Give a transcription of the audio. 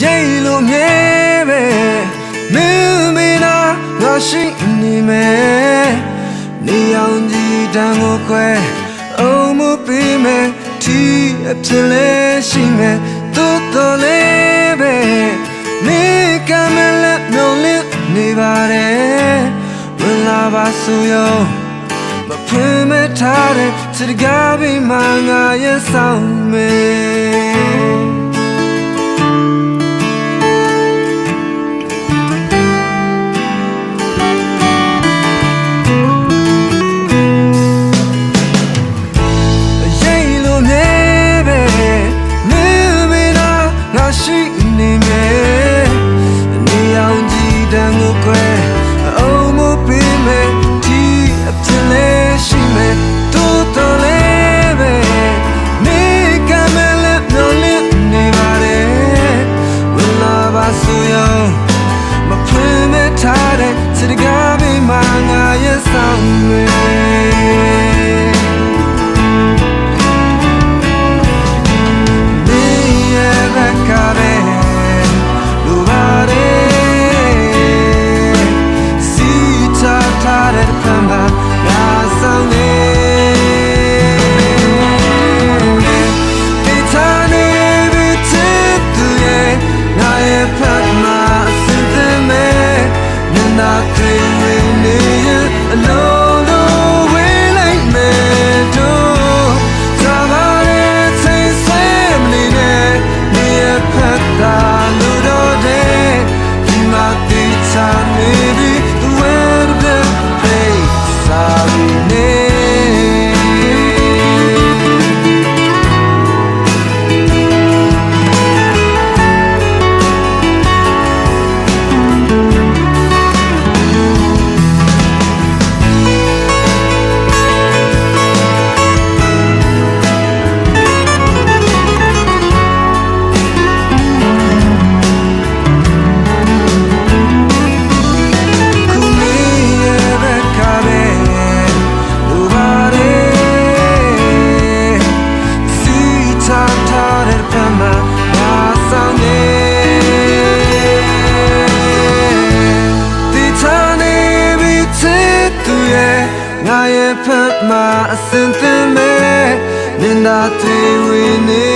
ရိတ်လို့မြဲပဲမင်းမင်းနာငါရှိနေမယ်နေအောင်ကြည်တန်ကိုခွဲအောင်မပေးမယ်တီအဖြစ်လဲရှိမယ်တိုးတော်လေးပဲနေကမလည်းမျောလင်းနေပါတယ်ဝင်လာပါဆိုရောမဖွင့်မထားတဲ့စတကားပြီးမှငါရဲ့ဆောင်မေရိ ရှိနေမယ်နေအောင်ကြည်တန်ကိုခွဲအောင်မပေးမယ်ဒီအဖြစ်လဲရှိမယ်တိုးတော်လေးပဲနေကမလည်းမျောလင်းနေပါတယ်ဝင်လာပါဆိုရောမဖွင့်မထားတဲ့စတကားပြီးမှငါရဲ့ဆောင်မေ ငါရဲ့ဖက်မှာအစင်သင်မဲ့နင်သာတွေဝင်နေရင်အလုံးလုံး